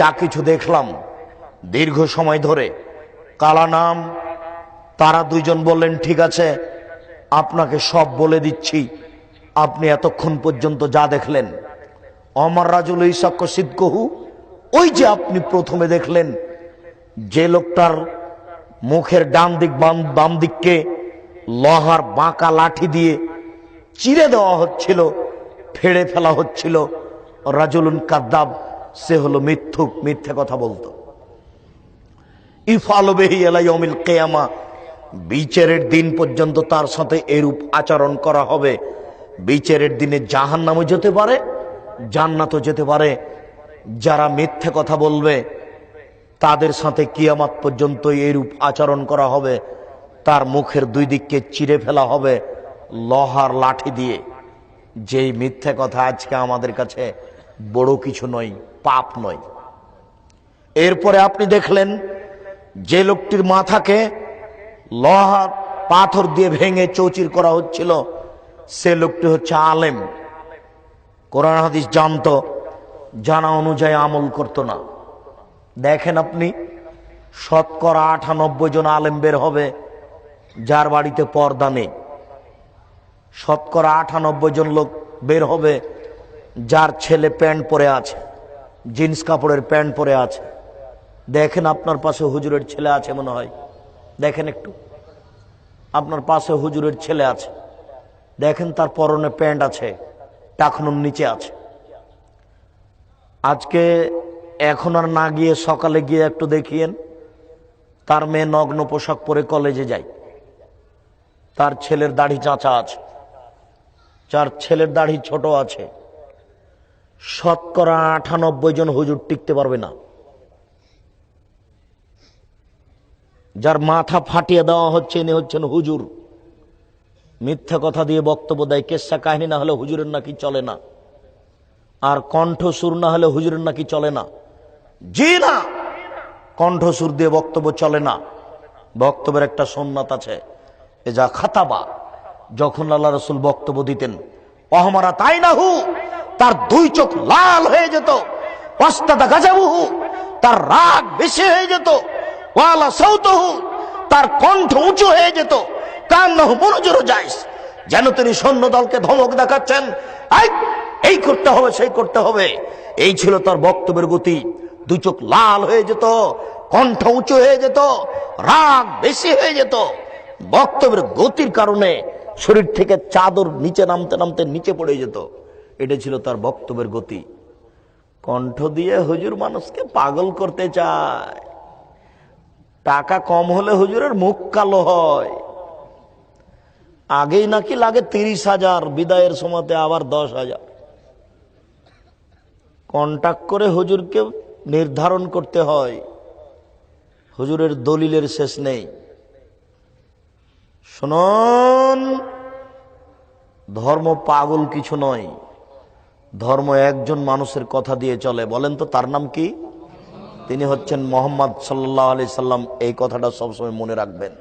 যা কিছু দেখলাম দীর্ঘ সময় ধরে। কালা নাম, তারা দুইজন বললেন, ঠিক আছে, আপনাকে সব বলে দিচ্ছি। আপনি এতক্ষণ পর্যন্ত যা দেখলেন, অমর রাজুল ইসাক্য সিদ্ধহু ওই যে আপনি প্রথমে দেখলেন, যে লোকটার মুখের ডান দিক বাম বাম দিককে লোহার বাঁকা লাঠি দিয়ে চিরে দেওয়া হচ্ছিল, ফেড়ে ফেলা হচ্ছিল। রাজুলুন কাদ্দাব সে হলো মিথ্যুক, মিথ্যে কথা বলতো। ইফালবেহি এলাইমিল কেয়ামা, বিচারের দিন পর্যন্ত তার সাথে এরূপ আচরণ করা হবে। বিচারের দিনে জাহান নামে যেতে পারে, জান্নাতও যেতে পারে। যারা মিথ্যে কথা বলবে, তাদের সাথে কিয়ামাত পর্যন্ত এরূপ আচরণ করা হবে। তার মুখের দুই দিককে চিরে ফেলা হবে লোহার লাঠি দিয়ে। যেই মিথ্যে কথা আজকে আমাদের কাছে বড় কিছু নয়। পাপ নয়। এরপরে আপনি দেখলেন, যে লোকটির মাথাকে লোহার পাথর দিয়ে ভেঙে চৌচির করা হচ্ছিল, সে লোকটি হচ্ছে আলেম। কোরআন হাদিস জানতো, জানা অনুযায়ী আমল করতো না। দেখেন আপনি, শতকরা আটানব্বই জন আলেম বের হবে, যার বাড়িতে পর্দা নেই। শতকরা আটানব্বই জন লোক বের হবে, যার ছেলে প্যান্ট পরে আছে। জিন্স কাপড়ের প্যান্ট পরে আছে। দেখেন আপনার পাশে হুজুরের ছেলে আছে মনে হয়। দেখেন একটু। আপনার পাশে হুজুরের ছেলে আছে। দেখেন তার পরনে প্যান্ট আছে, টাকনুর নিচে আছে। আজকে এখন আর না গিয়ে সকালে গিয়ে একটু দেখিয়েন, তার মেয়ে নগ্ন পোশাক পরে কলেজে যায়। তার ছেলের দাড়ি চাঁচা আছে। যার ছেলের দাড়ি ছোট আছে। শতকরা আটানব্বই জন হুজুর টিকতে পারবে না। যার মাথা ফাটিয়ে দেওয়া হচ্ছে, ইনি হচ্ছেন হুজুর। মিথ্যা কথা দিয়ে বক্তব্য দেয়, কেসা কাহিনী না হলে হুজুরের নাকি চলে না। আর কণ্ঠসুর না হলে হুজুরের নাকি চলে না। জি না! কণ্ঠসুর দিয়ে বক্তব্য চলে না। বক্তব্যের একটা সোননাথ আছে, এ যা খাতাবা। যখন আল্লাহ রসুল বক্তব্য দিতেন, অহমারা তাই না হু? তার দুই চোখ লাল হয়ে যেত। তার রাগ বেশি হয়ে যেত। ওয়ালা তার কণ্ঠ উঁচু হয়ে যেত। যেন তিনি সৈন্য দলকে ধমক দেখাচ্ছেন এই করতে হবে, সেই করতে হবে। এই ছিল তার বক্তব্যের গতি। দুই চোখ লাল হয়ে যেত, কণ্ঠ উঁচু হয়ে যেত, রাগ বেশি হয়ে যেত। বক্তব্যের গতির কারণে শরীর থেকে চাদর নিচে নামতে নামতে নিচে পড়ে যেত। এটা ছিল তার বক্তব্যের গতি। কণ্ঠ দিয়ে হুজুর মানুষকে পাগল করতে চায়। টাকা কম হলে হুজুরের মুখ কালো হয়। আগেই নাকি লাগে তিরিশ হাজার, বিদায়ের সময়তে আবার দশ হাজার। কন্টাক্ট করে হুজুরকে নির্ধারণ করতে হয়। হুজুরের দলিলের শেষ নেই। শুনুন, ধর্ম পাগল কিছু নয়। ধর্ম একজন মানুষের কথা দিয়ে চলে। বলেন তো তার নাম কি? তিনি হচ্ছেন মোহাম্মদ সাল্লাহ আলি সাল্লাম। এই কথাটা সবসময় মনে রাখবেন।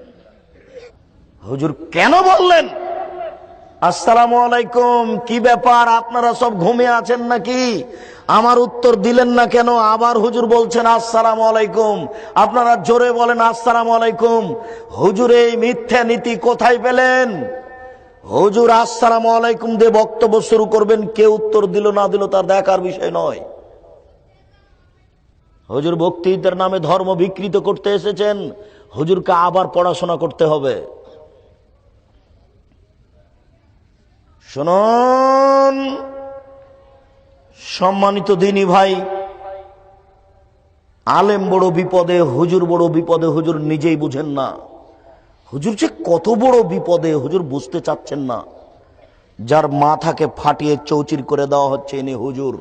হুজুর কেন বললেন? আসসালামু আলাইকুম, কি ব্যাপার? আপনারা সব ঘুমিয়ে আছেন নাকি? আমার উত্তর দিলেন না কেন? আবার হুজুর বলছেন, আসসালাম আলাইকুম। আপনারা জোরে বলেন, আসসালামু আলাইকুম। হুজুর, এই মিথ্যা নীতি কোথায় পেলেন? হুজুর, আসসালামু আলাইকুম দিয়ে বক্তব্য শুরু করবেন। কে উত্তর দিল, না দিল, তার দেখার বিষয় নয়। হজুর, বক্তৃতার নামে ধর্ম বিকৃত করতে এসেছেন। হজুরকে আবার পড়াশোনা করতে হবে। শুনুন, সম্মানিত দিনী ভাই, আলেম বড় বিপদে, হুজুর বড় বিপদে হুজুর নিজেই বুঝেন না। হুজুর যে কত বড় বিপদে হুজুর বুঝতে চাচ্ছেন না। যার মাথাকে ফাটিয়ে চৌচির করে দেওয়া হচ্ছে ইনি হুজুর।